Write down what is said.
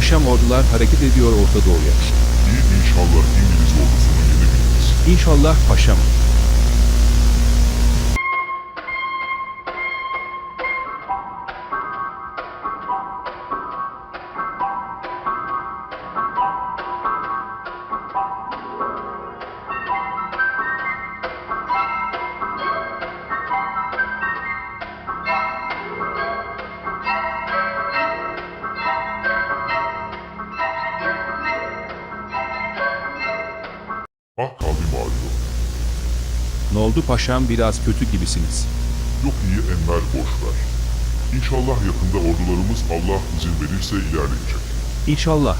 Paşam ordular hareket ediyor Orta Doğu'ya. İyi inşallah İngiliz ordusunu yenebiliriz. İnşallah paşam. Ah kalbim ağrıyor. Ne oldu paşam biraz kötü gibisiniz. Yok iyi Enver boş ver. İnşallah yakında ordularımız Allah izin verirse ilerleyecek. İnşallah